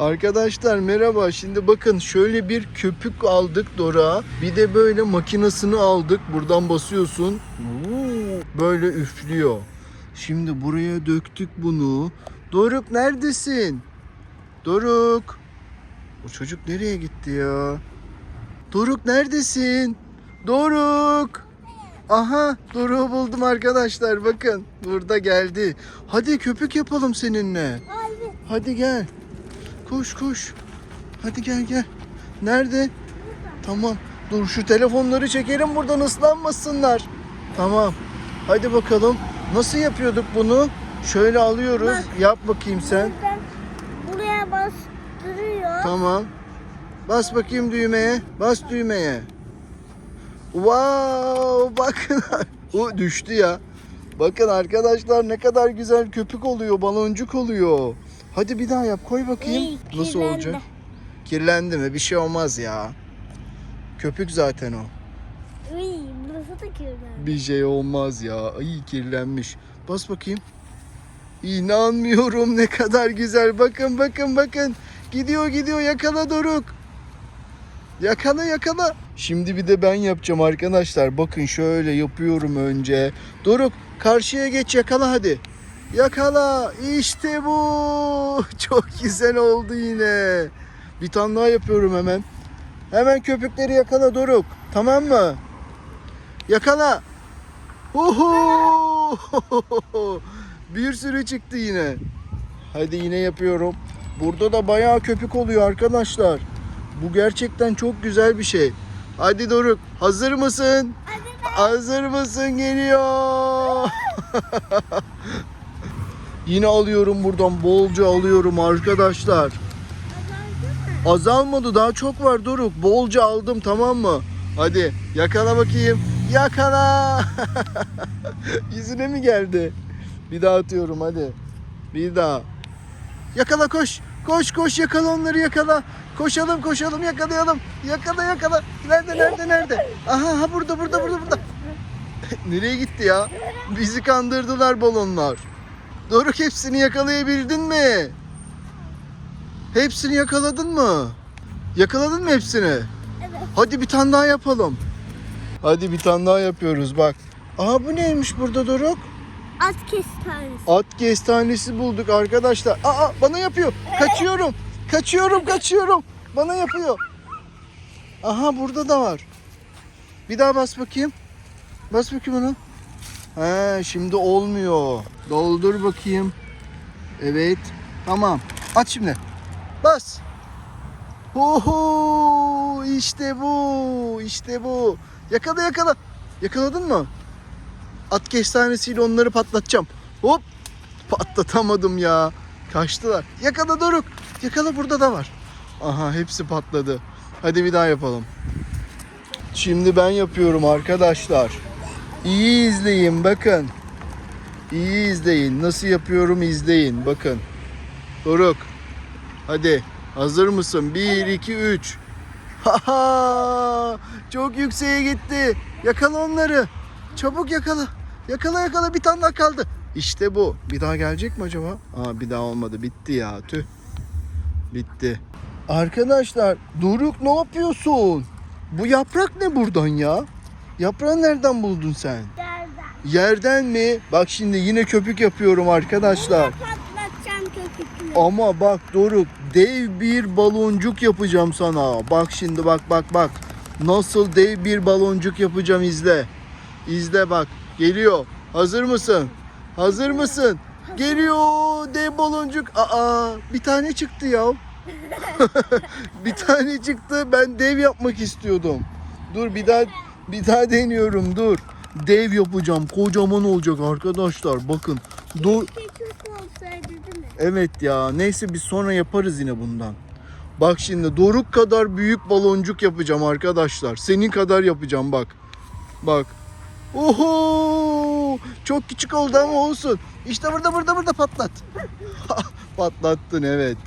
Arkadaşlar merhaba. Şimdi bakın şöyle bir köpük aldık Dora. Bir de böyle makinasını aldık. Buradan basıyorsun. Böyle üflüyor. Şimdi buraya döktük bunu. Doruk neredesin? Doruk. O çocuk nereye gitti ya? Doruk neredesin? Doruk. Aha Doruk'u buldum arkadaşlar. Bakın burada geldi. Hadi köpük yapalım seninle. Hadi gel. Koş koş. Hadi gel gel. Nerede? Tamam. Dur şu telefonları çekelim buradan ıslanmasınlar. Tamam. Hadi bakalım. Nasıl yapıyorduk bunu? Şöyle alıyoruz. Bak. Yap bakayım sen. Buraya bastırıyor. Tamam. Bas bakayım düğmeye. Bas düğmeye. Wow, bakın. o düştü ya. Bakın arkadaşlar ne kadar güzel köpük oluyor, baloncuk oluyor. Hadi bir daha yap, koy bakayım. İyi, Nasıl kirlendi. olacak? Kirlendi mi? Bir şey olmaz ya. Köpük zaten o. Uy, burası da kirlendi. Bir şey olmaz ya. Ay kirlenmiş. Bas bakayım. İnanmıyorum ne kadar güzel. Bakın bakın bakın. Gidiyor gidiyor yakala Doruk. Yakala yakala. Şimdi bir de ben yapacağım arkadaşlar. Bakın şöyle yapıyorum önce. Doruk karşıya geç yakala hadi. Yakala. İşte bu. Çok güzel oldu yine. Bir tane daha yapıyorum hemen. Hemen köpükleri yakala Doruk. Tamam mı? Yakala. Uhu! Bir sürü çıktı yine. Hadi yine yapıyorum. Burada da bayağı köpük oluyor arkadaşlar. Bu gerçekten çok güzel bir şey. Hadi Doruk, hazır mısın? Hazır mısın? Geliyor. yine alıyorum buradan. Bolca alıyorum arkadaşlar. Azalmadı daha çok var Doruk. Bolca aldım tamam mı? Hadi yakala bakayım. Yakala. Yüzüne mi geldi? Bir daha atıyorum hadi. Bir daha. Yakala koş. Koş koş yakala onları yakala. Koşalım koşalım yakalayalım. Yakala yakala. Nerede nerede nerede? Aha ha burada burada burada burada. Nereye gitti ya? Bizi kandırdılar balonlar. Doruk hepsini yakalayabildin mi? Hepsini yakaladın mı? Yakaladın mı hepsini? Evet. Hadi bir tane daha yapalım. Hadi bir tane daha yapıyoruz bak. Aha bu neymiş burada Doruk? At kestanesi. At kestanesi bulduk arkadaşlar. Aa bana yapıyor. Kaçıyorum. Kaçıyorum kaçıyorum. Bana yapıyor. Aha burada da var. Bir daha bas bakayım. Bas bakayım onu. He şimdi olmuyor. Doldur bakayım. Evet. Tamam. Aç şimdi. Bas. Oho işte bu. işte bu. Yakala yakala. Yakaladın mı? At kestanesiyle onları patlatacağım. Hop. Patlatamadım ya. Kaçtılar. Yakala Doruk. Yakala burada da var. Aha hepsi patladı. Hadi bir daha yapalım. Şimdi ben yapıyorum arkadaşlar. İyi izleyin bakın. İyi izleyin. Nasıl yapıyorum izleyin. Bakın. Doruk. Hadi. Hazır mısın? 1, 2, 3. Haha! Çok yükseğe gitti. Yakala onları. Çabuk yakala. Yakala yakala bir tane daha kaldı. İşte bu. Bir daha gelecek mi acaba? Aa bir daha olmadı. Bitti ya. Tüh. Bitti. Arkadaşlar Doruk ne yapıyorsun? Bu yaprak ne buradan ya? Yaprağı nereden buldun sen? Nereden? Yerden mi? Bak şimdi yine köpük yapıyorum arkadaşlar. Ama bak Doruk dev bir baloncuk yapacağım sana. Bak şimdi bak bak bak. Nasıl dev bir baloncuk yapacağım izle. İzle bak. Geliyor. Hazır mısın? Hazır mısın? Geliyor dev baloncuk. Aa bir tane çıktı ya. bir tane çıktı. Ben dev yapmak istiyordum. Dur bir daha bir daha deniyorum dur. Dev yapacağım. Kocaman olacak arkadaşlar. Bakın. Dur. Mi? Evet ya neyse biz sonra yaparız yine bundan. Bak şimdi Doruk kadar büyük baloncuk yapacağım arkadaşlar. Senin kadar yapacağım bak. Bak. Oho! Çok küçük oldu ama olsun. İşte burada burada burada patlat. Patlattın evet.